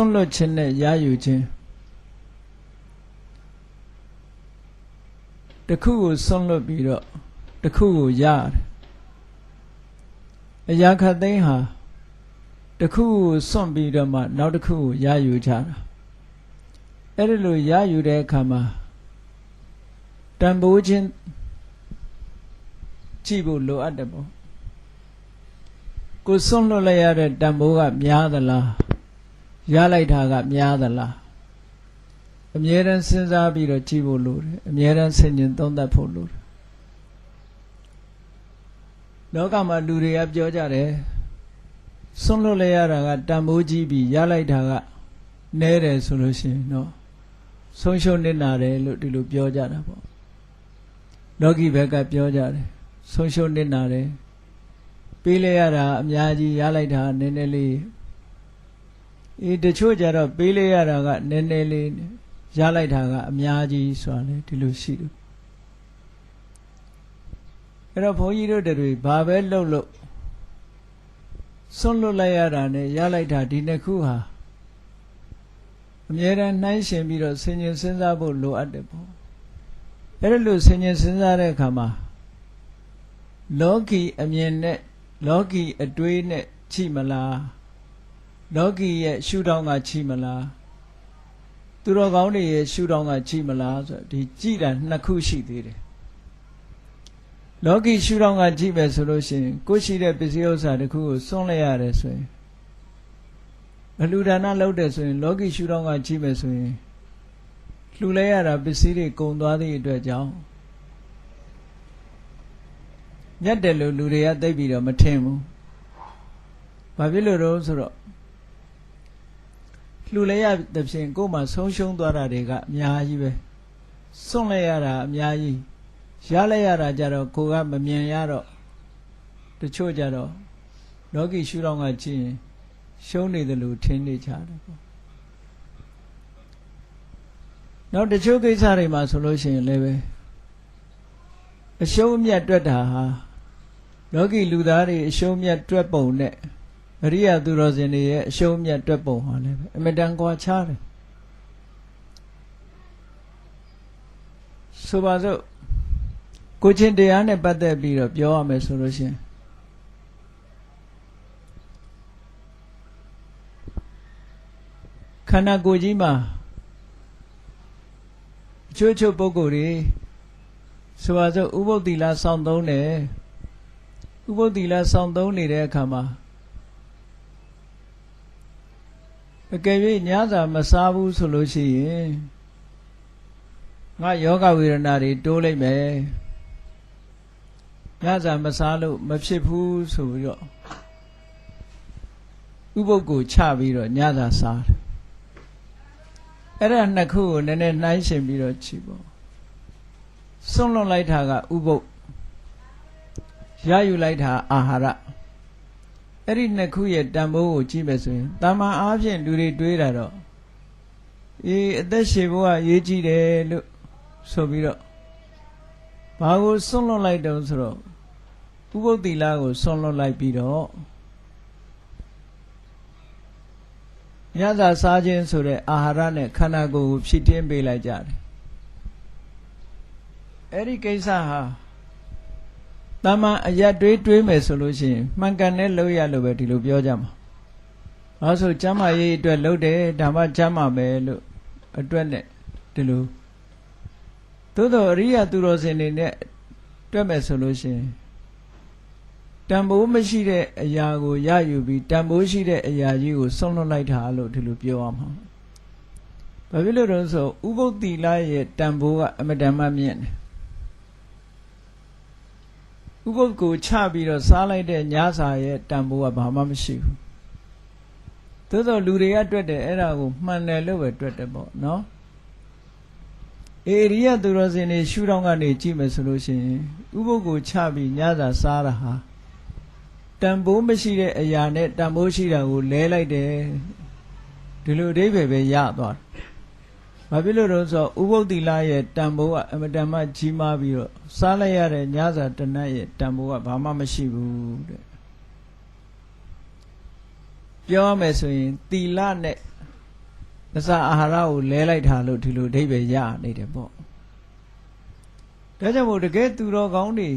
စွန့်လွတ်ခြင်းနဲ့ရယူခြင်းတစ်ခုကိုစွန့်လွတ်ပြီးတော့တစ်ခုကိုရတယ်အရာခတ်သိမ်းဟာတစ်ခုကိုစွန့်ပြီးတော့မှနောက်တစ်ခုကိုရယူကြတာအဲ့ဒီလိုရယူတဲ့အခါမှာတန်ဖိုးခြင်းကြည့်ဖို့လိုအပ်တယ်ပေါ့ကိုစွန့်လွတ်လိုက်ရတဲ့တန်ဖိုးကများသလား ရလိုက်တာကများသလားအမြဲတမ်းစဉ်းစားပြီးတော့ကြည့်ဖို့လိုတယ်အမြဲတမ်းဆင်ခြင်သုံးသပ်ဖို့လိုတယ်လောကမှာလူတွေကပြောကြတယ်စွန့်လွတ်လိုက်ရတာကတန်ဖိုးကြီးပြီးရလိုက်တာကနဲတယ်ဆိုလို့ရှိရင်တော့ဆုံးရှုံးနေတာတယ်လို့ဒီလိုပြောကြတာပေါ့လောကီဘက်ကပြောကြတယ်ဆုံးရှုံးနေတာတယ်ပေးလိုက်ရတာအများကြီးရလိုက်တာနည်းနည်းလေး အေးတချို့ကြတော့ပေးလိုက်ရတာကနည်းနည်းလေးရလိုက်တာကအများကြီးဆိုတာလေဒီလိုရှိတယ်အဲ့တော့ဘုန်းကြီးတို့တွေဘာပဲလှုပ်လို့ဆွန့်လွတ်လိုက်ရတာနဲ့ရလိုက်တာဒီနှစ်ခုဟာအမြဲတမ်းနှိုင်းရှင်ပြီးတော့ဆင်ញင်စဉ်းစားဖို့လိုအပ်တယ်ပေါ့အဲ့ဒါလို့ဆင်ញင်စဉ်းစားတဲ့အခါမှာလောကီအမြင်နဲ့လောကီအတွေးနဲ့ချိမလား လောကီရဲ့ရှုထောင့်ကချိမလားသူတော်ကောင်းတွေရဲ့ရှုထောင့်ကချိမလားဆိုဒီကြည်တာနှစ်ခုရှိသေးတယ်လောကီရှုထောင့်ကကြည့်မယ်ဆိုလို့ရှိရင်ကိုယ်ရှိတဲ့ပစ္စည်းဥစ္စာတစ်ခုကိုစွန့်လိုက်ရတယ်ဆိုရင်အလှူဒါနလုပ်တယ်ဆိုရင် လောကီရှုထောင့်ကကြည့်မယ်ဆိုရင်လှူလိုက်ရတာပစ္စည်းတွေကုန်သွားသည့်အတွက်ကြောင့်မြတ်တယ်လို့လူတွေကသိပြီးတော့မထင်ဘူးဘာဖြစ်လို့တော့ဆိုတော့ လှူလိုက်ရတဲ့ဖြင့်ကိုယ်မှဆုံးရှုံးသွားတာတွေကအများကြီးပဲစွန့်လိုက်ရတာအများကြီးရလိုက်ရတာကြတော့ကိုကမမြင်ရတော့တချို့ကြတော့လောကီရှုထောင့်ကကြည့်ရင်ရှုံးနေတယ်လို့ထင်နေကြတယ်ပေါ့နောက်တချို့ကိစ္စတွေမှာဆိုလို့ရှိရင်လည်းပဲအရှုံးအမြတ်တွက်တာဟာလောကီလူသားတွေအရှုံးမြတ်တွက်ပုံနဲ့ အရိယာသူတော်စင်တွေရဲ့အရှုံးမြတ်တွက်ပုံဟာလည်းပဲအမြဲတမ်းကွာခြားတယ်ဆိုပါစို့ကိုချင်းတရားနဲ့ပတ်သက်ပြီးတော့ပြောရမယ်ဆိုလို့ရှိရင်ခန္ဓာကိုယ်ကြီးမှာအချို့ချို့ပုဂ္ဂိုလ်တွေဆိုပါစို့ဥပုသ္တိလစောင့်သုံးတယ်ဥပုသ္တိလစောင့်သုံးနေတဲ့အခါမှာ အကယ်၍ညစာမစားဘူးဆိုလို့ရှိရင်ငါယောဂဝေဒနာတွေတိုးလိုက်မယ်ညစာမစားလို့မဖြစ်ဘူးဆိုပြီးတော့ဥပုပ်ကိုချပြီးတော့ညစာစားတယ်အဲ့ဒါနှစ်ခုကိုနည်းနည်းနှိုင်းရှင်ပြီးတော့ကြည့်ပေါ့စွန့်လွတ်လိုက်တာကဥပုပ်ရယူလိုက်တာအာဟာရ အဲ့ဒီနှစ်ခုရဲ့တန်ဖိုးကိုကြည့်မယ်ဆိုရင်တာမန်အားဖြင့်လူတွေတွေးတာတော့အေးအသက်ရှည်ဖို့ကရေးကြည့်တယ်လို့ဆိုပြီးတော့ဘာကိုစွန့်လွတ်လိုက်တုံးဆိုတော့ဥပုပ်တိလကိုစွန့်လွတ်လိုက်ပြီးတော့ညသာစားခြင်းဆိုတဲ့အာဟာရနဲ့ခန္ဓာကိုယ်ကိုဖြည့်တင်းပေးလိုက်ကြတယ်အဲ့ဒီကိစ္စဟာ တမန်အရက်တွေးတွေးမယ်ဆိုလို့ရှိရင်မှန်ကန်တဲ့လို့ရလို့ပဲဒီလိုပြောကြမှာ။အဲဆိုကျမ်းမာရေးအတွက်လုပ်တယ်ဒါမှကျမ်းမာမယ်လို့အတွက်နဲ့ဒီလိုသို့တော်အရိယာသူတော်စင်တွေနဲ့တွက်မယ်ဆိုလို့ရှိရင်တန်ဖိုးမရှိတဲ့အရာကိုရယူပြီးတန်ဖိုးရှိတဲ့အရာကြီးကိုဆုံးလွတ်လိုက်တာလို့ဒီလိုပြောရမှာ။ဘာဖြစ်လို့လဲဆိုဥပုပ်တိလရဲ့တန်ဖိုးကအမတန်မှမြင့်တယ် ဥပုပ်ကိုချပြီးတော့စားလိုက်တဲ့ညစာရဲ့တန်ဖိုးကဘာမှမရှိဘူးသို့သောလူတွေကတွက်တယ်အဲ့ဒါကိုမှန်တယ်လို့ပဲတွက်တယ်ပေါ့နော်အေရိယသူတော်စင်တွေရှုထောင့်ကနေကြည့်မယ်ဆိုလို့ရှိရင်ဥပုပ်ကိုချပြီးညစာစားတာဟာတန်ဖိုးမရှိတဲ့အရာနဲ့တန်ဖိုးရှိတာကိုလဲလိုက်တယ်ဒီလိုအဓိပ္ပာယ်ပဲရသွားတယ်။ ဘာဖြစ်လို့လဲဆိုတော့ဥပုပ်တိလရဲ့တန်ဖိုးကအမတန်မှကြီးမားပြီးတော့စားလိုက်ရတဲ့ညစာတနတ်ရဲ့တန်ဖိုးကဘာမှမရှိဘူးတဲ့။ပြောရမယ်ဆိုရင်တီလနဲ့အစာအာဟာရကိုလဲလိုက်တာလို့ဒီလိုအဓိပ္ပာယ်ရနေတယ်ပေါ့ဒါကြောင့်မို့တကယ်သူတော်ကောင်းတွေ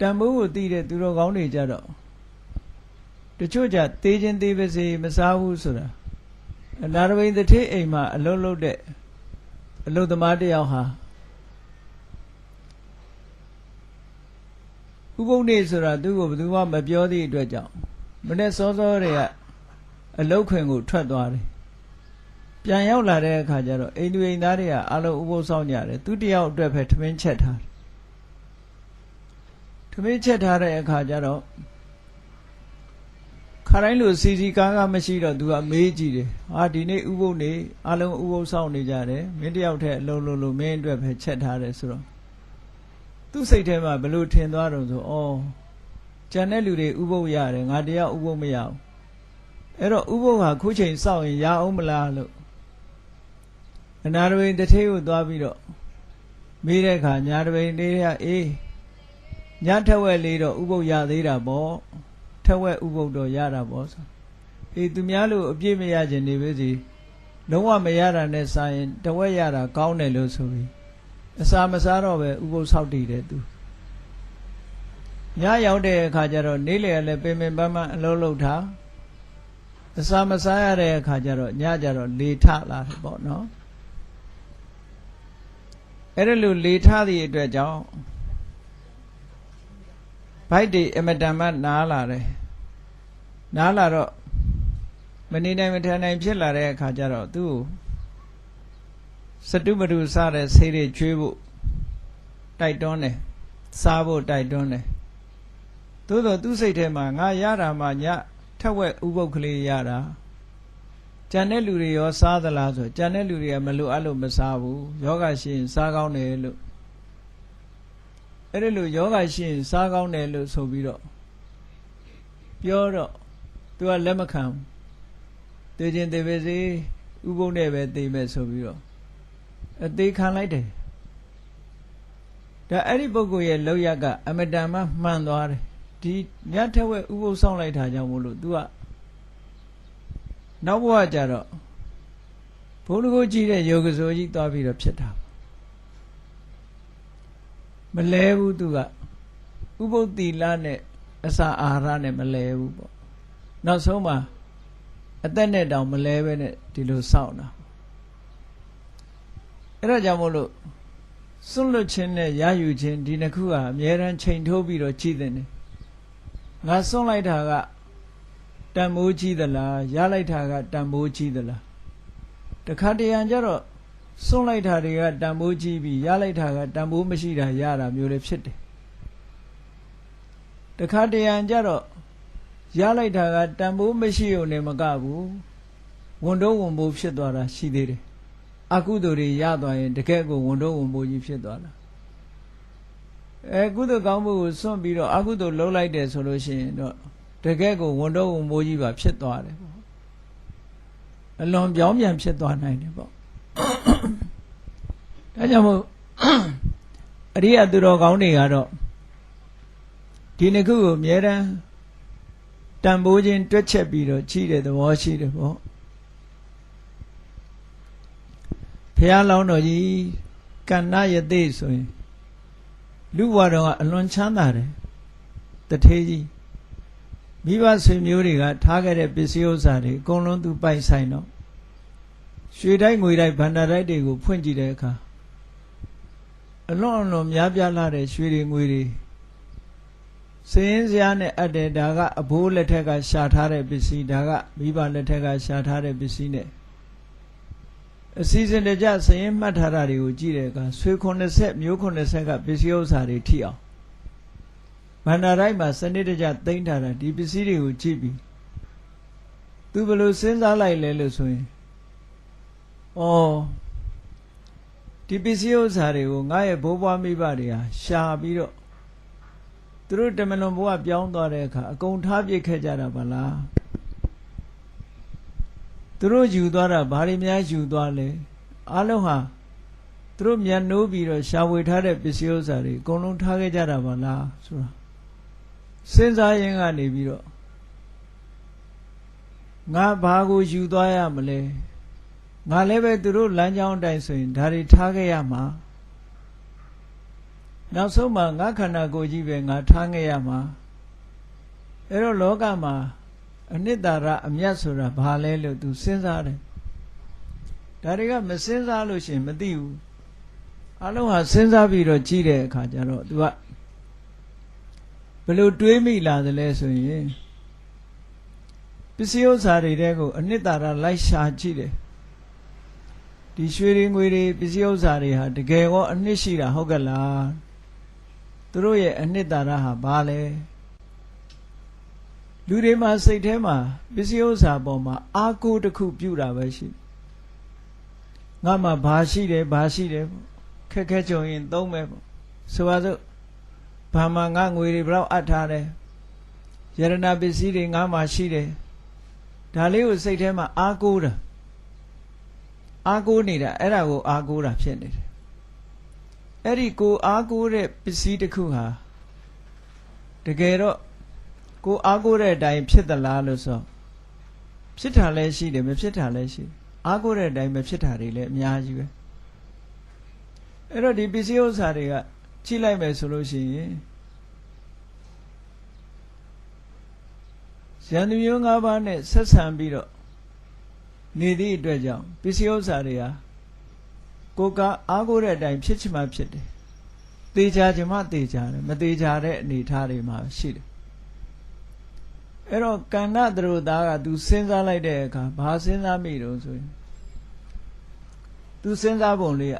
တန်ဖိုးကိုသိတဲ့သူတော်ကောင်းတွေကြတော့တချို့ကြသေးချင်းသေးပါစေမစားဘူးဆိုတာအ နာရဘိန်တစ်ထေးအိမ်မှာအလုံးလုံးတဲ့အလုသမားတစ်ယောက်ဟာဥပုပ်နေဆိုတာသူ့ကိုဘယ်သူမှမပြောသည့်အတွက်ကြောင့်မနေ့စောစောတွေကအလုတ်ခွင်ကိုထွက်သွားတယ်ပြန်ရောက်လာတဲ့အခါကျတော့အိမ်သူအိမ်သားတွေကအလုံးဥပုပ်ဆောင်ကြတယ်သူတယောက်အတွက်ပဲထမင်းချက်ထားတယ်ထမင်းချက်ထားတဲ့အခါကျတော့ခါ တိုင်းလိုစီစီကားကားမရှိတော့သူကမေးကြည့်တယ်ဟာဒီနေ့ဥပုပ်နေအလုံးဥပုပ်ဆောင်နေကြတယ်မင်းတယောက်တည်းအလုံးလုံးလုံးမင်းအတွက်ပဲချက်ထားတယ်ဆိုတော့သူ့စိတ်ထဲမှာဘလို့ထင်သွားတော့ဆိုဩကျန်တဲ့လူတွေဥပုပ်ရတယ်ငါတယောက်ဥပုပ်မရဘူးအဲ့တော့ဥပုပ်ဟာခုချိန်စောင့်ရင်ရအောင်မလားလို့အနာရဝိန်တထေးကိုသွားပြီးတော့မေးတဲ့အခါညာရဝိန်လေးကအေးညထက်ဝက်လေးတော့ဥပုပ်ရသေးတာပေါ့ ထက်ဝက်ဥပုပ်တော့ရတာပေါ့ဆိုအေးသူများလို့အပြည့်မရခြင်းနေပဲစီလုံးဝမရတာနဲ့စာရင်တဝက်ရတာကောင်းတယ်လို့ဆိုပြီးအစာမစားတော့ပဲဥပုပ်ဆောက်တည်တယ်သူညရောက်တဲ့အခါကျတော့နေ့လည်လည်းပင်ပင်ပန်းပန်းအလုံးလုံးထားအစာမစားရတဲ့အခါကျတော့ညကျတော့လေထလာတယ်ပေါ့နော်အဲ့ဒါလို့လေထသည့်အတွက်ကြောင့် ဘိုက်တွေအမတန်မှနားလာတယ်နားလာတော့မနေနိုင်မထနိုင်ဖြစ်လာတဲ့အခါကျတော့သူ့ကိုစတုမတုစတဲ့ဆေးတွေကျွေးဖို့တိုက်တွန်းတယ်စားဖို့တိုက်တွန်းတယ်သို့တော့သူ့စိတ်ထဲမှာငါရတာမှညထက်ဝက်ဥပုပ်ကလေးရတာကြံတဲ့လူတွေရောစားသလားဆိုကြံတဲ့လူတွေကမလိုအပ်လို့မစားဘူးယောဂရှိရင်စားကောင်းတယ်လို့ အဲ့ဒါလို့ယောဂရှိရင်စားကောင်းတယ်လို့ဆိုပြီးတော့ပြောတော့သူကလက်မခံဘူးသိချင်းသိပါစေဥပုပ်နဲ့ပဲသိမဲ့ဆိုပြီးတော့အသေးခံလိုက်တယ်ဒါအဲ့ဒီပုဂ္ဂိုလ်ရဲ့လောက်ရကအမတန်မှမှန်သွားတယ်ဒီညထက်ဝဲဥပုပ်ဆောင်လိုက်တာကြောင့်မို့လို့ तू ကနောက်ဘဝကျတော့ဘုန်းတော်ကြီးတဲ့ယောဂစိုးကြီးသွားပြီးတော့ဖြစ်တာ မလဲဘူး तू ကဥပုပ်တီလာနဲ့အစာအာဟာရနဲ့မလဲဘူးပေါ့နောက်ဆုံးမှာအသက်နဲ့တောင်မလဲပဲနဲ့ဒီလိုစောင့်တာအဲ့ဒါကြောင့်မို့လို့စွန့်လွတ်ခြင်းနဲ့ရယူခြင်းဒီနှစ်ခုဟာအမြဲတမ်းချိန်ထိုးပြီးတော့ကြည်တဲ့နေငါစွန့်လိုက်တာကတန်မိုးကြီးသလားရလိုက်တာကတန်မိုးကြီးသလားတခါတရံကျတော့ စွန့်လိုက်တာတွေကတန်မိုးကြီးပြီးရလိုက်တာကတန်မိုးမရှိတာရတာမျိုးလည်းဖြစ်တယ်တခါတရံကျတော့ရလိုက်တာကတန်ဖိုးမရှိုံနဲ့မကဘူးဝန်တော့ဝန်ပိုးဖြစ်သွားတာရှိသေးတယ်အကုသိုလ်တွေရသွားရင်တကယ်ကိုဝန်တော့ဝန်ပိုးကြီးဖြစ်သွားတာအဲကုသိုလ်ကောင်းမှုကိုစွန့်ပြီးတော့အကုသိုလ်လှုပ်လိုက်တယ်ဆိုလို့ရှိရင်တော့တကယ်ကိုဝန်တော့ဝန်ပိုးကြီးပါဖြစ်သွားတယ်ပေါ့အလွန်ပြောင်းပြန်ဖြစ်သွားနိုင်တယ်ပေါ့ ဒါကြောင့်မို့အရိယသူတော်ကောင်းတွေကတော့ဒီနှစ်ခုကိုအမြဲတမ်းတန်ဖိုးခြင်းတွက်ချက်ပြီးတော့ကြည့်တဲ့သဘောရှိတယ်ပေါ့ဖះလောင်းတော်ကြီးကဏ္ဍယသိဆိုရင်လူဘဝတော်ကအလွန်ချမ်းသာတယ်တထေးကြီးမိဘဆွေမျိုးတွေကထားခဲ့တဲ့ပစ္စည်းဥစ္စာတွေအကုန်လုံးသူပိုက်ဆိုင်တော့ ရွှေတိုက်ငွေတိုက်ဗန္ဒာတိုက်တွေကိုဖွင့်ကြည့်တဲ့အခါအလွန်အလွန်များပြားလာတဲ့ရွှေတွေငွေတွေစင်းစရာနဲ့အပ်တယ်ဒါကအဘိုးလက်ထက်ကရှာထားတဲ့ပစ္စည်းဒါကမိဘလက်ထက်ကရှာထားတဲ့ပစ္စည်းနဲ့အစည်းစင်တကြစရင်မှတ်ထားတာတွေကိုကြည့်တဲ့အခါဆွေ90မျိုး90ကပစ္စည်းဥစ္စာတွေထိအောင်ဗန္ဒာတိုင်းမှာစနစ်တကျသိမ့်ထားတာဒီပစ္စည်းတွေကိုကြည့်ပြီးသူဘယ်လိုစဉ်းစားလိုက်လဲလို့ဆိုရင် ဩဒီပစ္စည်းဥစ္စာတွေကိုငါရဲ့ဘိုးဘွားမိဘတွေဟာရှာပြီးတော့သူတို့တမလွန်ဘဝပြောင်းသွားတဲ့အခါအကုန်ထားပြစ်ခဲ့ကြတာပါလားသူတို့ယူသွားတာဘာတွေများယူသွားလဲအလုံးဟာသူတို့မြန်နိုးပြီးတော့ရှာဝေထားတဲ့ပစ္စည်းဥစ္စာတွေအကုန်လုံးထားခဲ့ကြတာပါလားဆိုတာစဉ်းစားရင်ကနေပြီးတော့ငါဘာကိုယူသွားရမလဲ ငါလည်းပဲသူတို့လမ်းကြောင်းအတိုင်းဆိုရင်ဒါတွေထားခဲ့ရမှာနောက်ဆုံးမှငါခန္ဓာကိုယ်ကြီးပဲငါထားခဲ့ရမှာအဲ့တော့လောကမှာအနှစ်သာရအမျက်ဆိုတာဘာလဲလို့သူစဉ်းစားတယ်ဒါတွေကမစဉ်းစားလို့ရှိရင်မသိဘူးအလုံးဟာစဉ်းစားပြီးတော့ကြည့်တဲ့အခါကျတော့ तू ကဘယ်လိုတွေးမိလာသလဲဆိုရင်ပစ္စည်းဥစ္စာတွေတဲကိုအနှစ်သာရလိုက်ရှာကြည့်တယ် ဒီရွှေတွေငွေတွေပစ္စည်းဥစ္စာတွေဟာတကယ်ကောအနှစ်ရှိတာဟုတ်ကလားသူတို့ရဲ့အနှစ်သာရဟာဘာလဲလူတွေမှာစိတ်ထဲမှာပစ္စည်းဥစ္စာပေါ်မှာအာကိုတစ်ခုပြုတာပဲရှိငါမှဘာရှိတယ်ဘာရှိတယ်ပေါ့ခက်ခဲကြုံရင်သုံးမယ်ပေါ့ဆိုပါစို့ဘာမှငါငွေတွေဘယ်တော့အပ်ထားတယ်ယရနာပစ္စည်းတွေငါမှရှိတယ်ဒါလေးကိုစိတ်ထဲမှာအာကိုတာ အာကိုနေတာအဲ့ဒါကိုအာကိုတာဖြစ်နေတယ်အဲ့ဒီကိုအာကိုတဲ့ပစ္စည်းတစ်ခုဟာတကယ်တော့ကိုအာကိုတဲ့အတိုင်းဖြစ်သလားလို့ဆိုဖြစ်တာလည်းရှိတယ်မဖြစ်တာလည်းရှိတယ်အာကိုတဲ့အတိုင်းမဖြစ်တာတွေလည်းအများကြီးပဲအဲ့တော့ဒီပစ္စည်းဥစ္စာတွေကကြည့်လိုက်မယ်ဆိုလို့ရှိရင်ရန်သူမျိုး၅ပါးနဲ့ဆက်ဆံပြီးတော့ နေသည့်အတွက်ကြောင့်ပစ္စည်းဥစ္စာတွေဟာကိုကအားကိုးတဲ့အတိုင်းဖြစ်ချင်မှဖြစ်တယ်။တေချာချင်မှတေချာတယ်မတေချာတဲ့အနေအထားတွေမှာရှိတယ်။အဲ့တော့ကန္နသရုသားက तू စဉ်းစားလိုက်တဲ့အခါဘာစဉ်းစားမိတော့ဆိုရင် तू စဉ်းစားပုံလေးက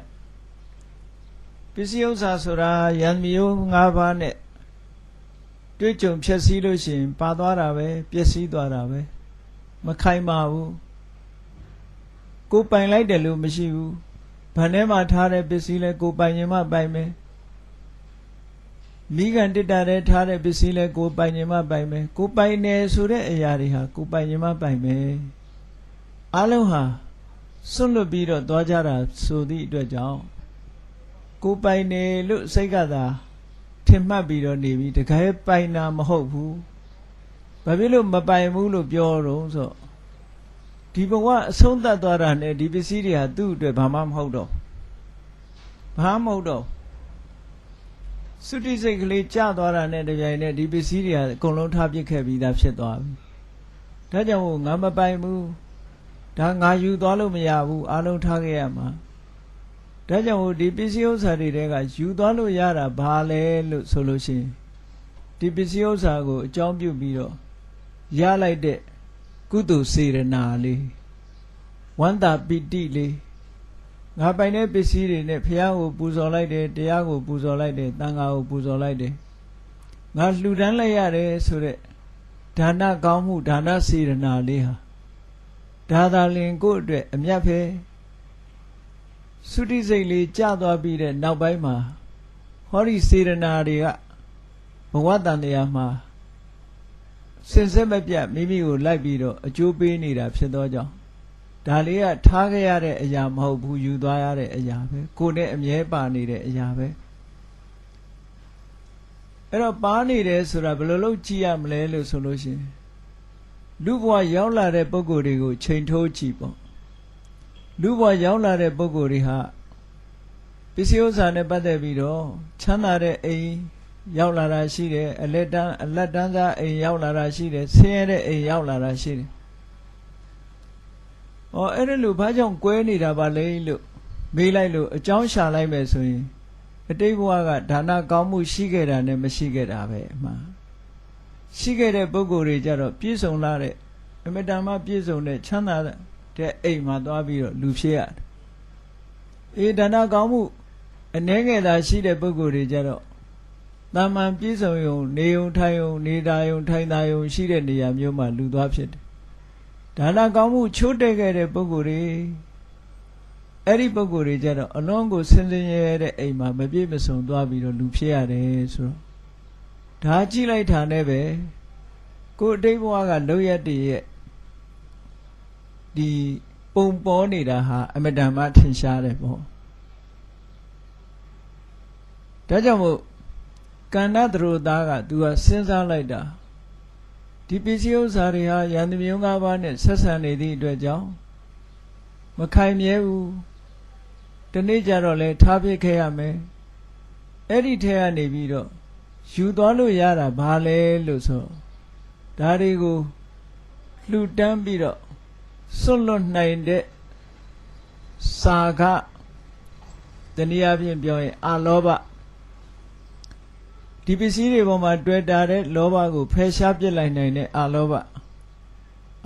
ပစ္စည်းဥစ္စာဆိုတာယံမျိုး၅ပါးနဲ့တွေ့ကြုံဖြည့်ဆည်းလို့ရှိရင်ပါသွားတာပဲပျက်စီးသွားတာပဲမခိုင်ပါဘူး ကိုပိုင်လိုက်တယ်လို့မရှိဘူးဗန်ထဲမှာထားတဲ့ပစ္စည်းလဲကိုပိုင်ရင်မှပိုင်မယ်မိကန်တစ်တာတဲ့ထားတဲ့ပစ္စည်းလဲကိုပိုင်ရင်မှပိုင်မယ်ကိုပိုင်နေဆိုတဲ့အရာတွေဟာကိုပိုင်ရင်မှပိုင်မယ်အလုံးဟာစွန့်လွတ်ပြီးတော့သွားကြတာဆိုသည့်အတွက်ကြောင့်ကိုပိုင်နေလို့စိတ်ကသာထင်မှတ်ပြီးတော့နေပြီတကယ်ပိုင်တာမဟုတ်ဘူးဘာဖြစ်လို့မပိုင်ဘူးလို့ပြောတော့ဆို ဒီဘဝအဆုံးသတ်သွားတာနဲ့ဒီပစ္စည်းတွေဟာသူ့အတွက်ဘာမှမဟုတ်တော့ဘာမှမဟုတ်တော့သုတိစိတ်ကလေးကြာသွားတာနဲ့တပြိုင်နက်ဒီပစ္စည်းတွေဟာအကုန်လုံးထားပစ်ခဲ့ပြီးသားဖြစ်သွားပြီဒါကြောင့်ငါမပိုင်ဘူးဒါငါယူသွားလို့မရဘူးအလုံးထားခဲ့ရမှာဒါကြောင့်ဒီပစ္စည်းဥစ္စာတွေတဲကယူသွားလို့ရတာဘာလဲလို့ဆိုလို့ရှိရင်ဒီပစ္စည်းဥစ္စာကိုအကြောင်းပြုပြီးတော့ရလိုက်တဲ့ ကုသိုလ်စေရနာလေးဝန္တာပိတိလေးငါပိုင်တဲ့ပစ္စည်းတွေနဲ့ဘုရားကိုပူဇော်လိုက်တယ်တရားကိုပူဇော်လိုက်တယ်တန်ခါကိုပူဇော်လိုက်တယ်ငါလှူဒန်းလိုက်ရတယ်ဆိုတဲ့ဒါနကောင်းမှုဒါနစေရနာလေးဟာဒါသာလင်ကိုယ့်အတွက်အမြတ်ပဲသုတိစိတ်လေးကြာသွားပြီးတဲ့နောက်ပိုင်းမှာဟောဒီစေရနာတွေကဘဝတန်တရားမှာ စင်စစ်မပြတ်မိမိကိုလိုက်ပြီးတော့အကျိုးပေးနေတာဖြစ်သောကြောင့်ဒါလေးကထားခဲ့ရတဲ့အရာမဟုတ်ဘူးယူသွားရတဲ့အရာပဲကိုယ်နဲ့အမြဲပါနေတဲ့အရာပဲအဲ့တော့ပါနေတယ်ဆိုတာဘယ်လိုလုပ်ကြည့်ရမလဲလို့ဆိုလို့ရှိရင်လူဘဝရောက်လာတဲ့ပုံကိုယ်တွေကိုချိန်ထိုးကြည့်ပေါ့လူဘဝရောက်လာတဲ့ပုံကိုယ်တွေဟာပစ္စည်းဥစ္စာနဲ့ပတ်သက်ပြီးတော့ချမ်းသာတဲ့အိမ် ရောက်လာတာရှိတယ်အလက်တန်းအလက်တန်းသားအိမ်ရောက်လာတာရှိတယ်ဆင်းရဲတဲ့အိမ်ရောက်လာတာရှိတယ်။အော်အဲ့ဒါလို့ဘာကြောင့်ကွဲနေတာပါလဲလို့မေးလိုက်လို့အကြောင်းရှာလိုက်မယ်ဆိုရင်အတိတ်ဘဝကဒါနကောင်းမှုရှိခဲ့တာနဲ့မရှိခဲ့တာပဲအမှန်ရှိခဲ့တဲ့ပုဂ္ဂိုလ်တွေကြတော့ပြည့်စုံလာတဲ့အမတန်မှပြည့်စုံတဲ့ချမ်းသာတဲ့အိမ်မှာသွားပြီးတော့လူဖြစ်ရတယ်။အေးဒါနကောင်းမှုအနှဲငယ်သာရှိတဲ့ပုဂ္ဂိုလ်တွေကြတော့ တာမန်ပြည့်စုံယုံနေယုံထိုင်ယုံနေတာယုံထိုင်တာယုံရှိတဲ့နေရာမျိုးမှာလူသွားဖြစ်တယ်။ဒါနကောင်းမှုချိုးတက်ခဲ့တဲ့ပုဂ္ဂိုလ်တွေအဲ့ဒီပုဂ္ဂိုလ်တွေကြတော့အလုံးကိုဆင်းဆင်းရဲတဲ့အိမ်မှာမပြည့်မစုံသွားပြီးတော့လူဖြစ်ရတယ်ဆိုတော့ဒါကြည့်လိုက်တာနဲ့ပဲကိုယ်အတိတ်ဘဝကလောက်ရတည်းရဲ့ဒီပုံပေါ်နေတာဟာအမတန်မှထင်ရှားတယ်ပေါ့ဒါကြောင့်မို့ ကန္နသရသားက तू ကစဉ်းစားလိုက်တာဒီပစ္စည်းဥစ္စာတွေဟာယန္တမျိုး၅ပါးနဲ့ဆက်ဆံနေသည့်အတွက်ကြောင့်မခိုင်မြဲဘူးဒီနေ့ကျတော့လဲထားပစ်ခဲ့ရမယ်အဲ့ဒီထဲကနေပြီးတော့ယူသွားလို့ရတာဘာလဲလို့ဆိုဒါတွေကိုလှူတန်းပြီးတော့စွန့်လွတ်နိုင်တဲ့စာကတနည်းအားဖြင့်ပြောရင်အာလောဘ ဒီပစ္စည်းတွေပေါ်မှာတွေ့တာတဲ့လောဘကိုဖယ်ရှားပြစ်လိုက်နိုင်တဲ့အာလောဘ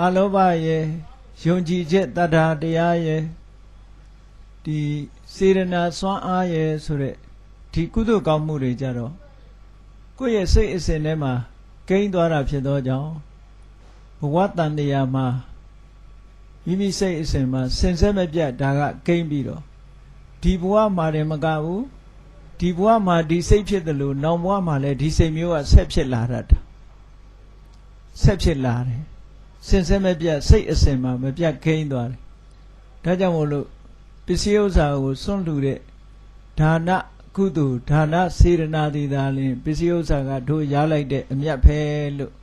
အာလောဘရဲ့ယုံကြည်ချက်တတ္ထာတရားရဲ့ဒီစေရနာစွမ်းအားရဲ့ဆိုတဲ့ဒီကုသိုလ်ကောင်းမှုတွေကြတော့ကိုယ့်ရဲ့စိတ်အစဉ်ထဲမှာကိန်းသွားတာဖြစ်သောကြောင့်ဘဝတန်တရားမှာမိမိစိတ်အစဉ်မှာစင်ဆက်မပြတ်ဒါကကိန်းပြီးတော့ဒီဘဝမှာတယ်မကဘူး ဒီဘဝမှာဒီစိတ်ဖြစ်တယ်လို့နောက်ဘဝမှာလည်းဒီစိတ်မျိုးကဆက်ဖြစ်လာတတ်တာဆက်ဖြစ်လာတယ်စင်ဆက်မပြတ်စိတ်အစဉ်မှာမပြတ်ကိန်းသွားတယ်ဒါကြောင့်မို့လို့ပစ္စည်းဥစ္စာကိုစွန့်လူတဲ့ဒါနကုသိုလ်ဒါနစေရနာတိသာလင်ပစ္စည်းဥစ္စာကတို့ရလိုက်တဲ့အမြတ်ပဲလို့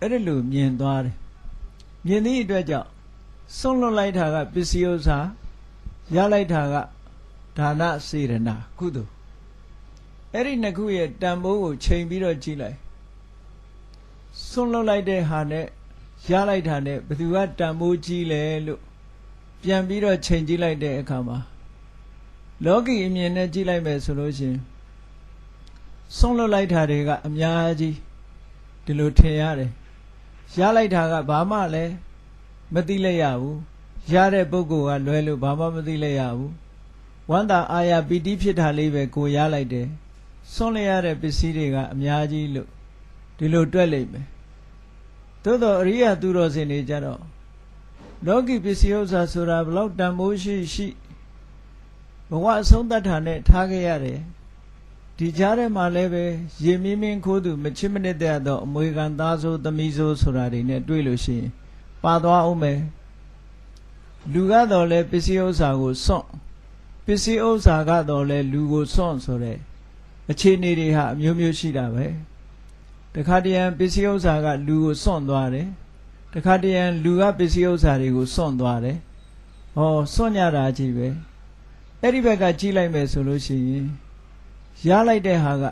အဲ့ဒါလို့မြင်သွားတယ်မြင်သည့်အတွက်ကြောင့်စွန့်လွတ်လိုက်တာကပစ္စည်းဥစ္စာရလိုက်တာက ဒါနစေရနာကုသိုလ်အဲ့ဒီနှစ်ခုရဲ့တန်ဖိုးကိုချိန်ပြီးတော့ကြည့်လိုက်စွန့်လွတ်လိုက်တဲ့ဟာနဲ့ရလိုက်တာနဲ့ဘယ်သူကတန်ဖိုးကြီးလဲလို့ပြန်ပြီးတော့ချိန်ကြည့်လိုက်တဲ့အခါမှာလောကီအမြင်နဲ့ကြည့်လိုက်မယ်ဆိုလို့ရှိရင်ဆုံးလွတ်လိုက်တာတွေကအများကြီးဒီလိုထင်ရတယ်ရလိုက်တာကဘာမှလည်းမသိလိုက်ရဘူးရတဲ့ပုဂ္ဂိုလ်ကလွဲလို့ဘာမှမသိလိုက်ရဘူး ဝန္တာအာရပီတိဖြစ်တာလေးပဲကိုရလိုက်တယ်ဆုံးလိုက်ရတဲ့ပစ္စည်းတွေကအများကြီးလို့ဒီလိုတွက်လိုက်မယ်သို့တော့အရိယသူတော်စင်တွေကြတော့လောကီပစ္စည်းဥစ္စာဆိုတာဘလောက်တန်ဖိုးရှိရှိဘဝအဆုံးသတ်တာနဲ့ထားခဲ့ရတယ်ဒီကြားထဲမှာလည်းပဲရေမင်းမင်းခိုးသူမချစ်မနစ်တဲ့တော့အမွေခံသားဆိုသမီးဆိုဆိုတာတွေနဲ့တွေ့လို့ရှိရင်ပါသွားအောင်မယ်လူကတော့လည်းပစ္စည်းဥစ္စာကိုစွန့် ပစ္စည်းဥစ္စာကတော့လည်းလူကိုစွန့်ဆိုတဲ့အခြေအနေတွေဟာအမျိုးမျိုးရှိတာပဲတခါတရံပစ္စည်းဥစ္စာကလူကိုစွန့်သွားတယ်တခါတရံလူကပစ္စည်းဥစ္စာတွေကိုစွန့်သွားတယ်ဟောစွန့်ကြတာကြီးပဲအဲ့ဒီဘက်ကကြည့်လိုက်မယ်ဆိုလို့ရှိရင်ရလိုက်တဲ့ဟာက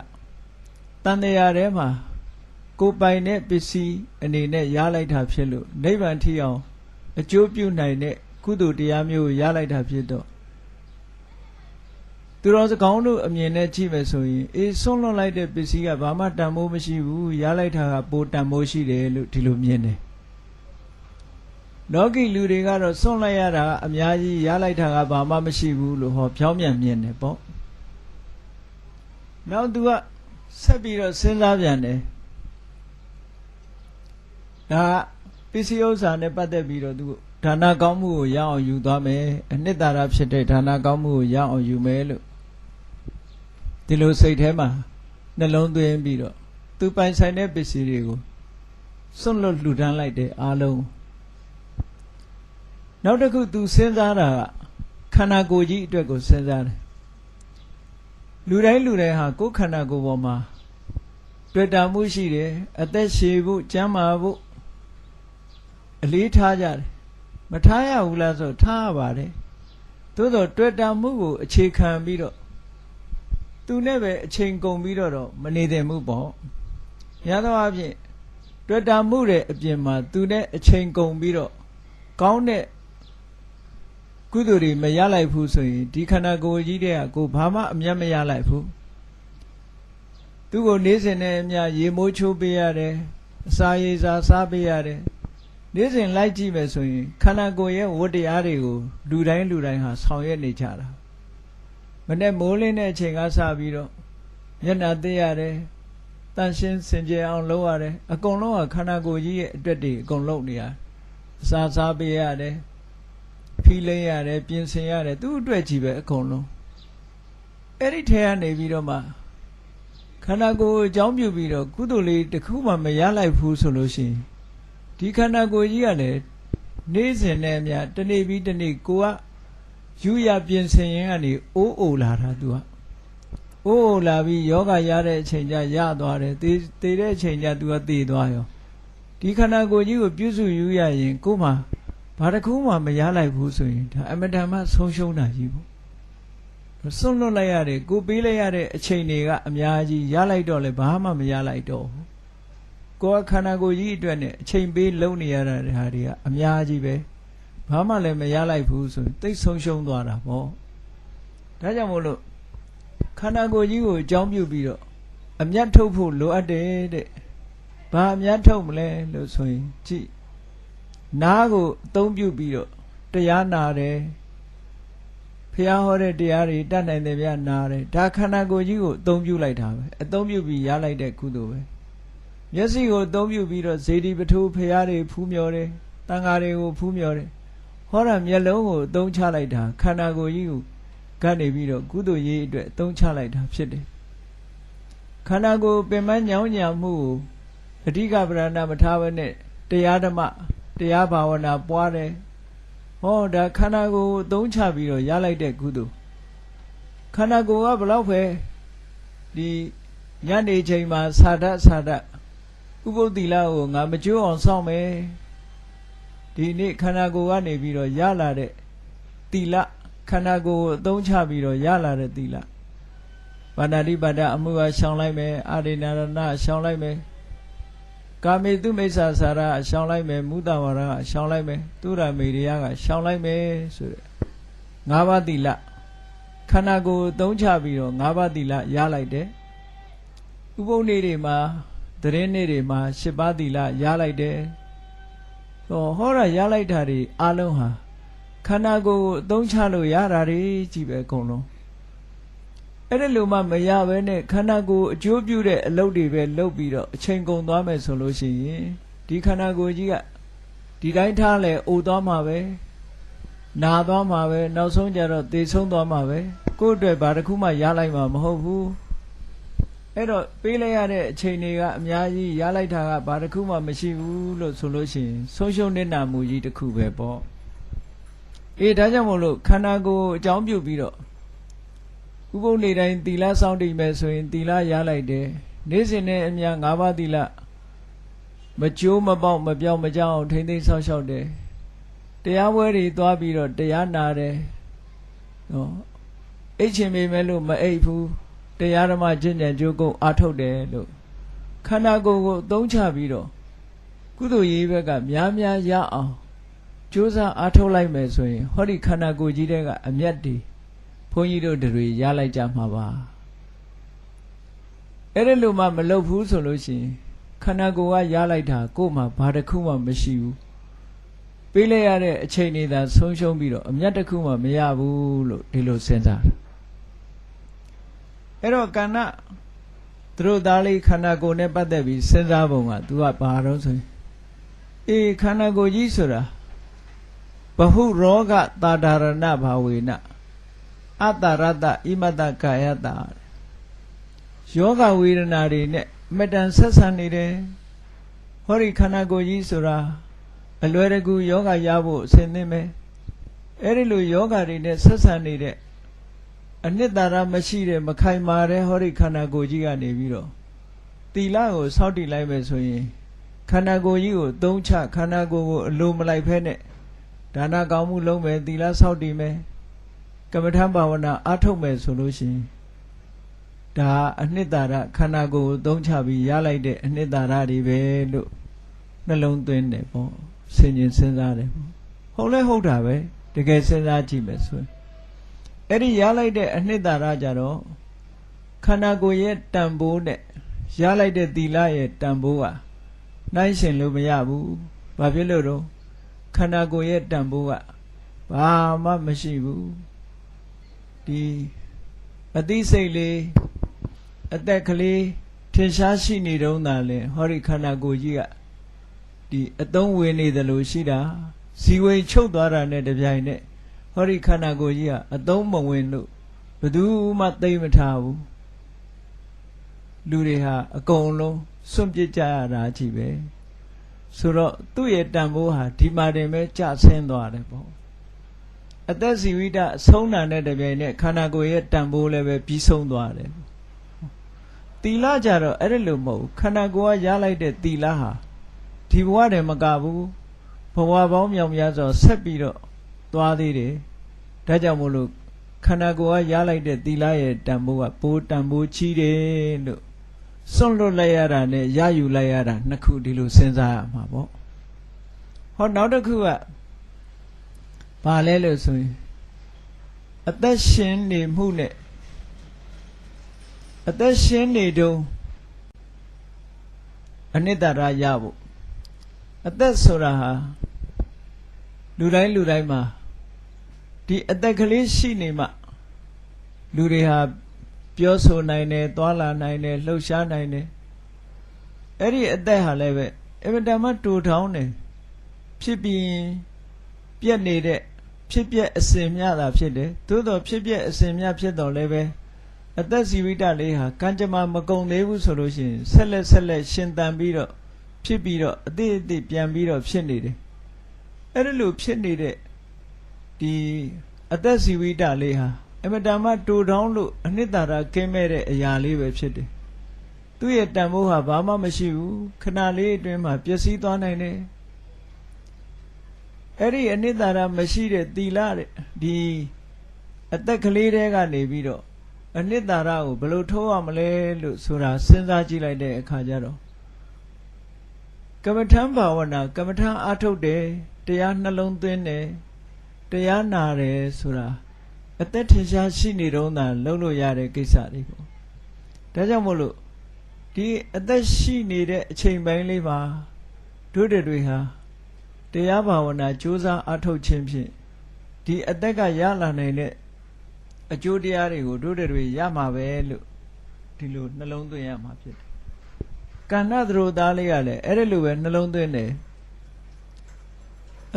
တန်တရားထဲမှာကိုယ်ပိုင်တဲ့ပစ္စည်းအနေနဲ့ရလိုက်တာဖြစ်လို့နိဗ္ဗာန်ထိအောင်အကျိုးပြုနိုင်တဲ့ကုသိုလ်တရားမျိုးကိုရလိုက်တာဖြစ်တော့ သူတော်စကောင်းတို့အမြင်နဲ့ကြည့်မယ်ဆိုရင်အေးဆွန့်လွတ်လိုက်တဲ့ပစ္စည်းကဘာမှတန်ဖိုးမရှိဘူးရလိုက်တာကပိုတန်ဖိုးရှိတယ်လို့ဒီလိုမြင်တယ်လောကီလူတွေကတော့စွန့်လိုက်ရတာအများကြီးရလိုက်တာကဘာမှမရှိဘူးလို့ဟောဖြောင်းပြန်မြင်တယ်ပေါ့နောက်သူကဆက်ပြီးတော့စဉ်းစားပြန်တယ်ဒါပစ္စည်းဥစ္စာနဲ့ပတ်သက်ပြီးတော့သူဒါနကောင်းမှုကိုရအောင်ယူသွားမယ်အနှစ်သာရဖြစ်တဲ့ဒါနကောင်းမှုကိုရအောင်ယူမယ်လို့ ဒီလိုစိတ်ထဲမှာနှလုံးသွင်းပြီးတော့သူပိုင်ဆိုင်တဲ့ပစ္စည်းတွေကိုစွန့်လွတ်လှူဒန်းလိုက်တဲ့အားလုံးနောက်တစ်ခုသူစဉ်းစားတာကခန္ဓာကိုယ်ကြီးအတွက်ကိုစဉ်းစားတယ်လူတိုင်းလူတိုင်းဟာကိုယ်ခန္ဓာကိုယ်ပေါ်မှာတွေ့တာမှုရှိတယ်အသက်ရှည်ဖို့ကျန်းမာဖို့အလေးထားကြတယ်မထားရဘူးလားဆိုထားရပါတယ်သို့တော့တွေ့တာမှုကိုအခြေခံပြီးတော့ သူနဲ့ပဲအချိန်ကုန်ပြီးတော့တော့မနေသင့်ဘူးပေါ့ရသောအဖြစ်တွေ့တာမှုရဲ့အပြင်မှာသူနဲ့အချိန်ကုန်ပြီးတော့ကောင်းတဲ့ကုသိုလ်တွေမရလိုက်ဘူးဆိုရင်ဒီခန္ဓာကိုယ်ကြီးတဲ့ကကိုဘာမှအမျက်မရလိုက်ဘူးသူ့ကိုနေစဉ်နဲ့အမျှရေမိုးချိုးပေးရတယ်အစာရေစာစားပေးရတယ်နေစဉ်လိုက်ကြည့်မယ်ဆိုရင်ခန္ဓာကိုယ်ရဲ့ဝတ္တရားတွေကိုလူတိုင်းလူတိုင်းဟာဆောင်ရွက်နေကြတာ မနဲ့မိုးလင်းတဲ့အချိန်ကစပြီးတော့မျက်နှာသိရတယ်တန်ရှင်းစင်ကြယ်အောင်လုပ်ရတယ်အကုန်လုံးကခန္ဓာကိုယ်ကြီးရဲ့အတွက်တွေအကုန်လုပ်နေရအစာစားပေးရတယ်ဖီးလိမ့်ရတယ်ပြင်ဆင်ရတယ်သူ့အတွက်ကြီးပဲအကုန်လုံးအဲ့ဒီထဲကနေပြီးတော့မှခန္ဓာကိုယ်အကြောင်းပြုပြီးတော့ကုသိုလ်လေးတစ်ခုမှမရလိုက်ဘူးဆိုလို့ရှိရင်ဒီခန္ဓာကိုယ်ကြီးကလည်းနေ့စဉ်နဲ့အမျှတနေ့ပြီးတနေ့ကိုက ယူရပြင်ဆင်ရင်ကနေအိုးအိုလာတာသူကအိုးအိုလာပြီးယောဂရတဲ့အချိန်ကျရသွားတယ်သေသေတဲ့အချိန်ကျသူကသေသွားရောဒီခန္ဓာကိုယ်ကြီးကိုပြုစုယူရရင်ကိုယ်မှာဘာတစ်ခုမှမရလိုက်ဘူးဆိုရင်ဒါအမတန်မှဆုံးရှုံးတာကြီးပေါ့ဆွန့်လွတ်လိုက်ရတယ်ကိုပေးလိုက်ရတဲ့အချိန်တွေကအများကြီးရလိုက်တော့လဲဘာမှမရလိုက်တော့ဘူးကိုယ်ကခန္ဓာကိုယ်ကြီးအတွက်နဲ့အချိန်ပေးလုံနေရတာတွေဟာတွေကအများကြီးပဲ ဘာမှလည်းမရလိုက်ဘူးဆိုရင်သိပ်ဆုံးရှုံးသွားတာပေါ့ဒါကြောင့်မို့လို့ခန္ဓာကိုယ်ကြီးကိုအကြောင်းပြုပြီးတော့အမျက်ထုတ်ဖို့လိုအပ်တယ်တဲ့ဘာအမျက်ထုတ်မလဲလို့ဆိုရင်ကြည့်နားကိုအသုံးပြုပြီးတော့တရားနာတယ်ဖះဟောတဲ့တရားတွေတတ်နိုင်တယ်ဗျနားတယ်ဒါခန္ဓာကိုယ်ကြီးကိုအသုံးပြုလိုက်တာပဲအသုံးပြုပြီးရလိုက်တဲ့ကုသိုလ်ပဲမျက်စိကိုအသုံးပြုပြီးတော့ဇေဒီပထိုးဖះတွေဖူးမြော်တယ်တန်ဃာတွေကိုဖူးမြော်တယ် ဟောတာမျက်လုံးကိုအသုံးချလိုက်တာခန္ဓာကိုယ်ကြီးကိုကနေပြီးတော့ကုသိုလ်ရေးအတွက်အသုံးချလိုက်တာဖြစ်တယ်ခန္ဓာကိုယ်ပင်မညောင်းညာမှုကိုအဓိကပရဏမထားဘဲနဲ့တရားဓမ္မတရားဘာဝနာပွားတယ်ဟောဒါခန္ဓာကိုယ်ကိုအသုံးချပြီးတော့ရလိုက်တဲ့ကုသိုလ်ခန္ဓာကိုယ်ကဘလောက်ပဲဒီညနေချိန်မှာသာဒသာဒဥပုသ္တိလကိုငါမကြိုးအောင်စောင့်မယ် ဒီနေ့ခန္ဓာကိုယ်ကနေပြီးတော့ရလာတဲ့တိလခန္ဓာကိုယ်ကိုအသုံးချပြီးတော့ရလာတဲ့တိလဗန္ဒတိပါဒအမှုကရှောင်လိုက်မယ်အာရိနာရဏရှောင်လိုက်မယ်ကာမေတုမိစ္ဆာစာရအရှောင်လိုက်မယ်မုဒ္ဒဝါရအရှောင်လိုက်မယ်သူရမေရိယကရှောင်လိုက်မယ်ဆိုတဲ့ငါးပါးတိလခန္ဓာကိုယ်အသုံးချပြီးတော့ငါးပါးတိလရလိုက်တယ်ဥပုပ်နေ့တွေမှာသတင်းနေ့တွေမှာ၈ပါးတိလရလိုက်တယ် ဟောဟောရရလိုက်တာတွေအလုံးဟာခန္ဓာကိုယ်ကိုအသုံးချလို့ရတာတွေကြီးပဲအကုန်လုံးအဲ့ဒီလိုမှမရဘဲနဲ့ခန္ဓာကိုယ်အကျိုးပြုတဲ့အလုပ်တွေပဲလုပ်ပြီးတော့အချိန်ကုန်သွားမယ်ဆိုလို့ရှိရင်ဒီခန္ဓာကိုယ်ကြီးကဒီတိုင်းထားလဲအိုသွားမှာပဲနာသွားမှာပဲနောက်ဆုံးကြတော့သေဆုံးသွားမှာပဲကိုယ့်အတွက်ဘာတစ်ခုမှရလိုက်မှာမဟုတ်ဘူး အဲ့တော့ပေးလိုက်ရတဲ့အချိန်တွေကအများကြီးရလိုက်တာကဘာတစ်ခုမှမရှိဘူးလို့ဆိုလို့ရှိရင်ဆုံးရှုံးနေတာမူကြီးတစ်ခုပဲပေါ့အေးဒါကြောင့်မို့လို့ခန္ဓာကိုယ်အကြောင်းပြုပြီးတော့ဥပုပ်နေတိုင်းသီလစောင့်တည်မယ်ဆိုရင်သီလရလိုက်တယ်နေ့စဉ်နဲ့အများ၅ပါးသီလမကြိုးမပေါက်မပြောင်းမကြောက်အောင်ထိမ့်သိမ်းဆောက်ရှောက်တယ်တရားပွဲတွေသွားပြီးတော့တရားနာတယ်နော်အိတ်ချင်ပေမဲ့လို့မအိတ်ဘူး တရားဓမ္မကျင့်ကြံကြိုးကုပ်အားထုတ်တယ်လို့ခန္ဓာကိုယ်ကိုအသုံးချပြီးတော့ကုသိုလ်ရေးဘက်ကများများရအောင်ကြိုးစားအားထုတ်လိုက်မယ်ဆိုရင်ဟောဒီခန္ဓာကိုယ်ကြီးတဲ့ကအမျက်တွေဘုန်းကြီးတို့တွေရလိုက်ကြမှာပါအဲ့ဒီလိုမှမလုပ်ဘူးဆိုလို့ရှိရင်ခန္ဓာကိုယ်ကရလိုက်တာကိုယ်မှဘာတစ်ခုမှမရှိဘူးပေးလိုက်ရတဲ့အချိန်တွေသာဆုံးရှုံးပြီးတော့အမျက်တစ်ခုမှမရဘူးလို့ဒီလိုစဉ်းစားတယ် အဲ့တော့ကဏ္ဍသူတို့သားလေးခန္ဓာကိုယ်နဲ့ပတ်သက်ပြီးစဉ်းစားပုံက तू ကဘာတော့ဆိုရင်အေးခန္ဓာကိုယ်ကြီးဆိုတာဘဟုရောဂတာဒရဏဘာဝေနအတ္တရတ္တဣမတ္တကာယတ္တယောဂဝေဒနာတွေနဲ့မတန်ဆက်ဆံနေတယ်ဟောဒီခန္ဓာကိုယ်ကြီးဆိုတာအလွယ်တကူယောဂရဖို့အစဉ်သင့်ပဲအဲ့ဒီလိုယောဂတွေနဲ့ဆက်ဆံနေတဲ့ အနှစ်သာရမရှိတဲ့မခိုင်မာတဲ့ဟောဒီခန္ဓာကိုယ်ကြီးကနေပြီးတော့တီလကိုစောင့်တည်လိုက်မယ်ဆိုရင်ခန္ဓာကိုယ်ကြီးကိုသုံးချခန္ဓာကိုယ်ကိုအလိုမလိုက်ဖဲနဲ့ဒါနကောင်းမှုလုပ်မယ်တီလစောင့်တည်မယ်ကမ္မထံဘာဝနာအားထုတ်မယ်ဆိုလို့ရှိရင်ဒါအနှစ်သာရခန္ဓာကိုယ်ကိုသုံးချပြီးရလိုက်တဲ့အနှစ်သာရတွေပဲလို့နှလုံးသွင်းတယ်ပေါ့ဆင်ញင်စဉ်းစားတယ်ပေါ့ဟုတ်လဲဟုတ်တာပဲတကယ်စဉ်းစားကြည့်မယ်ဆိုရင် အဲ့ဒီရလိုက်တဲ့အနှစ်သာရကြတော့ခန္ဓာကိုယ်ရဲ့တန်ဖိုးနဲ့ရလိုက်တဲ့သီလရဲ့တန်ဖိုးကနှိုင်းရှင်လို့မရဘူးဘာဖြစ်လို့တော့ခန္ဓာကိုယ်ရဲ့တန်ဖိုးကဘာမှမရှိဘူးဒီအသိစိတ်လေးအသက်ကလေးထင်ရှားရှိနေတုံးသာလဲဟောဒီခန္ဓာကိုယ်ကြီးကဒီအသုံးဝင်နေသလိုရှိတာဇီဝိချုပ်သွားတာနဲ့တပြိုင်နက် ဟောဒီခန္ဓာကိုယ်ကြီးကအသုံးမဝင်လို့ဘယ်သူမှသိမထားဘူးလူတွေဟာအကုန်လုံးစွန့်ပစ်ကြရတာကြီးပဲဆိုတော့သူ့ရဲ့တန်ဖိုးဟာဒီမှာတင်ပဲကြဆင်းသွားတယ်ပေါ့အသက်ဇီဝိတအဆုံးတာနဲ့တပြိုင်နက်ခန္ဓာကိုယ်ရဲ့တန်ဖိုးလည်းပဲပြီးဆုံးသွားတယ်တီလကြတော့အဲ့ဒါလိုမဟုတ်ခန္ဓာကိုယ်ကရလိုက်တဲ့တီလဟာဒီဘဝတည်းမကဘူးဘဝပေါင်းမြောက်များစွာဆက်ပြီးတော့သွားသေးတယ် ဒါကြောင့်မို့လို့ခန္ဓာကိုယ်ကရလိုက်တဲ့သီလရဲ့တန်ဖိုးကပိုးတန်ဖိုးကြီးတယ်လို့စွန့်လွတ်လိုက်ရတာနဲ့ရယူလိုက်ရတာနှစ်ခုဒီလိုစဉ်းစားရမှာပေါ့ဟောနောက်တစ်ခုကဘာလဲလို့ဆိုရင်အသက်ရှင်နေမှုနဲ့အသက်ရှင်နေတုန်းအနိတ္တရာရဖို့အသက်ဆိုတာဟာလူတိုင်းလူတိုင်းမှာ ဒီအသက်ကလေးရှိနေမှလူတွေဟာပြောဆိုနိုင်တယ်သွာလာနိုင်တယ်လှုပ်ရှားနိုင်တယ်အဲ့ဒီအသက်ဟာလည်းပဲအင်မတန်မှတူထောင်းတယ်ဖြစ်ပြီးရင်ပြက်နေတဲ့ဖြစ်ပြက်အစင်မြတာဖြစ်တယ်သို့တော်ဖြစ်ပြက်အစင်မြဖြစ်တော်လည်းပဲအသက်ဇီဝိတလေးဟာကံကြမ္မာမကုံသေးဘူးဆိုလို့ရှိရင်ဆက်လက်ဆက်လက်ရှင်သန်ပြီးတော့ဖြစ်ပြီးတော့အတိအတိပြန်ပြီးတော့ဖြစ်နေတယ်အဲ့ဒါလို့ဖြစ်နေတဲ့ ဒီအသက်ဇီဝိတလေးဟာအမတန်မှတူတောင်းလို့အနှစ်သာရကင်းမဲ့တဲ့အရာလေးပဲဖြစ်တယ်သူ့ရဲ့တန်ဖိုးဟာဘာမှမရှိဘူးခဏလေးအတွင်းမှာပျက်စီးသွားနိုင်တယ်အဲ့ဒီအနှစ်သာရမရှိတဲ့သီလတဲ့ဒီအသက်ကလေးတဲကနေပြီးတော့အနှစ်သာရကိုဘယ်လိုထိုးရမလဲလို့ဆိုတာစဉ်းစားကြည့်လိုက်တဲ့အခါကျတော့ကမ္မထံဘာဝနာကမ္မထံအာထုတ်တယ်တရားနှလုံးသွင်းတယ် တရားနာတယ်ဆိုတာအသက်ထင်ရှားရှိနေတော့သာလုပ်လို့ရတဲ့ကိစ္စတွေပေါ့ဒါကြောင့်မို့လို့ဒီအသက်ရှိနေတဲ့အချိန်ပိုင်းလေးမှာတို့တွေဟာတရားဘာဝနာကြိုးစားအားထုတ်ခြင်းဖြင့်ဒီအသက်ကရလာနိုင်တဲ့အကျိုးတရားတွေကိုတို့တွေရမှာပဲလို့ဒီလိုနှလုံးသွင်းရမှာဖြစ်တယ်ကဏ္ဍသရိုသားလေးကလည်းအဲ့ဒါလိုပဲနှလုံးသွင်းတယ်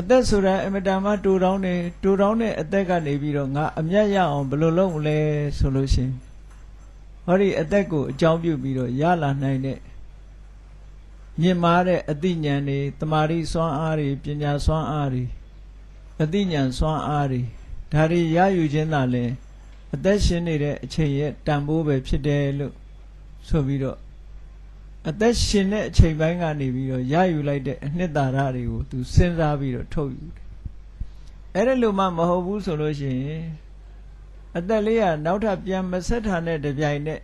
အသက်ဆိုတာအမတန်မှတူတောင်းတယ်တူတောင်းတဲ့အသက်ကနေပြီးတော့ငါအမျက်ရအောင်ဘယ်လိုလုပ်မလဲဆိုလို့ရှိရင်ဟောဒီအသက်ကိုအကြောင်းပြုပြီးတော့ရလာနိုင်တဲ့မြင့်မားတဲ့အသိဉာဏ်တွေတမာရီစွမ်းအားတွေပညာစွမ်းအားတွေအသိဉာဏ်စွမ်းအားတွေဒါတွေရယူခြင်းသာလဲအသက်ရှင်နေတဲ့အချိန်ရဲ့တန်ဖိုးပဲဖြစ်တယ်လို့ဆိုပြီးတော့ အသက်ရှင်တဲ့အချိန်ပိုင်းကနေပြီးတော့ရယူလိုက်တဲ့အနှစ်သာရတွေကိုသူစဉ်းစားပြီးတော့ထုတ်ယူတယ်အဲ့ဒါလို့မှမဟုတ်ဘူးဆိုလို့ရှိရင်အသက်လေးကနောက်ထပ်ပြန်မဆက်ထားတဲ့တပြိုင်နဲ့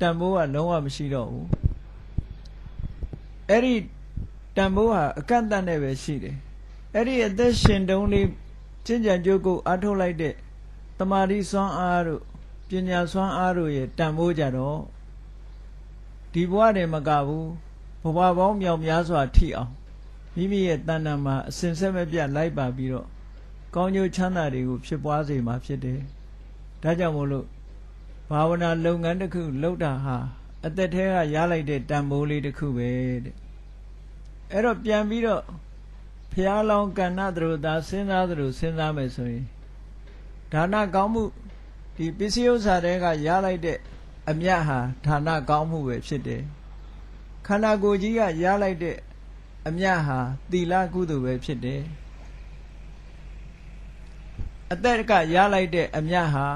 တန်ဖိုးကလုံးဝမရှိတော့ဘူးအဲ့ဒီတန်ဖိုးဟာအကန့်အသတ်နဲ့ပဲရှိတယ်အဲ့ဒီအသက်ရှင်တုံးလေးကျင့်ကြံကြိုးကိုအားထုတ်လိုက်တဲ့တမာတိစွမ်းအားတို့ပညာစွမ်းအားတို့ရဲ့တန်ဖိုးကြတော့ ဒီဘဝတည်းမကဘူးဘဝပေါင်းမြောက်များစွာထိအောင်မိမိရဲ့တဏ္ဍာမှာအစဉ်ဆက်မပြတ်လိုက်ပါပြီးတော့ကောင်းကျိုးချမ်းသာတွေကိုဖြစ်ပွားစေမှာဖြစ်တယ်။ဒါကြောင့်မို့လို့ဘာဝနာလုပ်ငန်းတစ်ခုလုပ်တာဟာအသက်ထဲကရလိုက်တဲ့တန်ဖိုးလေးတစ်ခုပဲတဲ့။အဲ့တော့ပြန်ပြီးတော့ဖျားလောင်ကဏ္ဍသလိုသာစဉ်းစားသလိုစဉ်းစားမယ်ဆိုရင်ဒါနကောင်းမှုဒီပစ္စည်းဥစ္စာတွေကရလိုက်တဲ့ အမြတ်ဟာဌာနကောင်းမှုပဲဖြစ်တယ်ခန္ဓာကိုယ်ကြီးကရလိုက်တဲ့အမြတ်ဟာသီလကုသိုလ်ပဲဖြစ်တယ်အသက်ကရလိုက်တဲ့အမြတ်ဟာ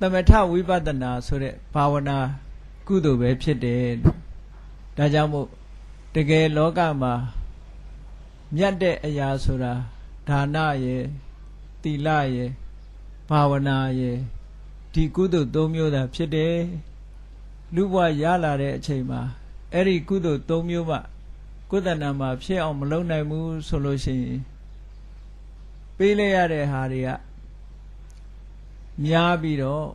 သမထဝိပဿနာဆိုတဲ့ဘာဝနာကုသိုလ်ပဲဖြစ်တယ်ဒါကြောင့်မို့တကယ်လောကမှာမြတ်တဲ့အရာဆိုတာဒါနရယ်သီလရယ်ဘာဝနာရယ် ဒီကုသိုလ်၃မျိုးသာဖြစ်တယ်လူဘဝရလာတဲ့အချိန်မှာအဲ့ဒီကုသိုလ်၃မျိုးမှကိုယ်တဏ္ဍာမှာဖြစ်အောင်မလုပ်နိုင်ဘူးဆိုလို့ရှိရင်ပေးလိုက်ရတဲ့ဟာတွေကများပြီးတော့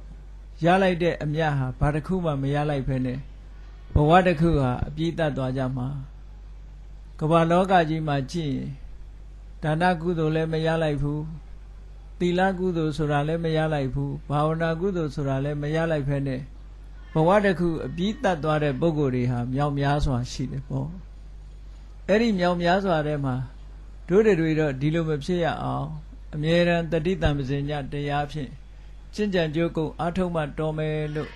ရလိုက်တဲ့အမြတ်ဟာဘာတစ်ခုမှမရလိုက်ဖ ೇನೆ ဘဝတစ်ခုဟာအပြည့်တတ်သွားကြမှာကမ္ဘာလောကကြီးမှာကြည့်ရင်ဒါနကုသိုလ်လည်းမရလိုက်ဘူး သီလကုသိုလ်ဆိုတာလည်းမရလိုက်ဘူးဘာဝနာကုသိုလ်ဆိုတာလည်းမရလိုက်ဖ ೇನೆ ဘဝတစ်ခုအပြီးတတ်သွားတဲ့ပုဂ္ဂိုလ်တွေဟာမြောက်များစွာရှိတယ်ပေါ့အဲ့ဒီမြောက်များစွာထဲမှာတို့တွေတော့ဒီလိုမဖြစ်ရအောင်အမြဲတမ်းတတိတံပစင်ညတရားဖြင့်ကျင့်ကြံကြိုးကုပ်အားထုတ်မှတော်မယ်လို့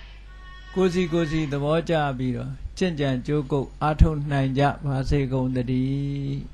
ကိုစီကိုစီသဘောကျပြီးတော့ကျင့်ကြံကြိုးကုပ်အားထုတ်နိုင်ကြပါစေကုန်သတည်း